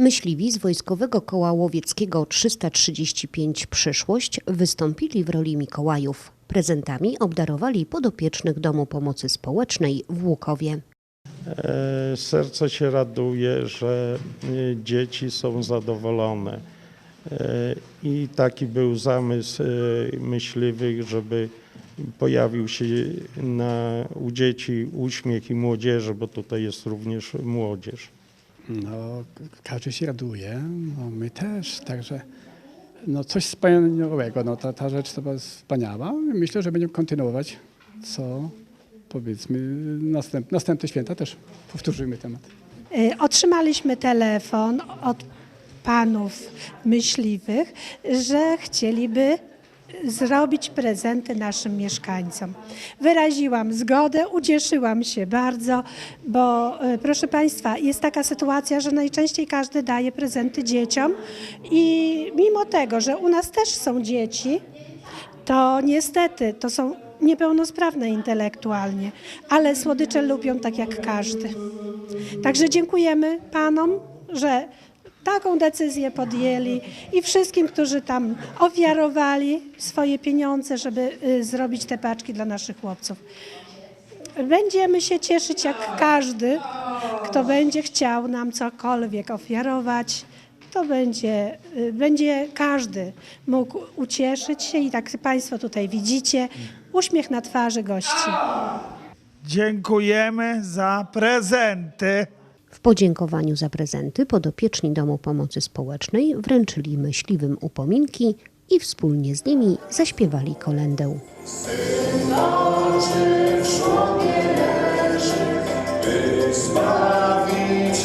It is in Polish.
Myśliwi z Wojskowego Koła Łowieckiego 335 Przyszłość wystąpili w roli Mikołajów. Prezentami obdarowali podopiecznych Domu Pomocy Społecznej w Łukowie. E, Serce się raduje, że e, dzieci są zadowolone. E, I taki był zamysł myśliwych, żeby pojawił się na, u dzieci uśmiech i młodzieży, bo tutaj jest również młodzież. No, każdy się raduje, no, my też, także no, coś wspaniałego, no, ta, ta rzecz to była wspaniała. Myślę, że będziemy kontynuować, co powiedzmy następ, następne święta też powtórzymy temat. Y, Otrzymaliśmy telefon od panów myśliwych, że chcieliby zrobić prezenty naszym mieszkańcom. Wyraziłam zgodę, ucieszyłam się bardzo, bo y, proszę Państwa, jest taka sytuacja, że najczęściej każdy daje prezenty dzieciom i mimo tego, że u nas też są dzieci, to niestety to są niepełnosprawne intelektualnie, ale słodycze lubią tak jak każdy. Także dziękujemy panom, że taką decyzję podjęli i wszystkim, którzy tam ofiarowali swoje pieniądze, żeby y, zrobić te paczki dla naszych chłopców. Będziemy się cieszyć jak każdy, kto będzie chciał nam cokolwiek ofiarować. To będzie, y, będzie każdy mógł ucieszyć się i tak Państwo tutaj widzicie, uśmiech na twarzy gości. Dziękujemy za prezenty. W podziękowaniu za prezenty podopieczni Domu Pomocy Społecznej wręczyli myśliwym upominki i wspólnie z nimi zaśpiewali kolędę. Zbawić.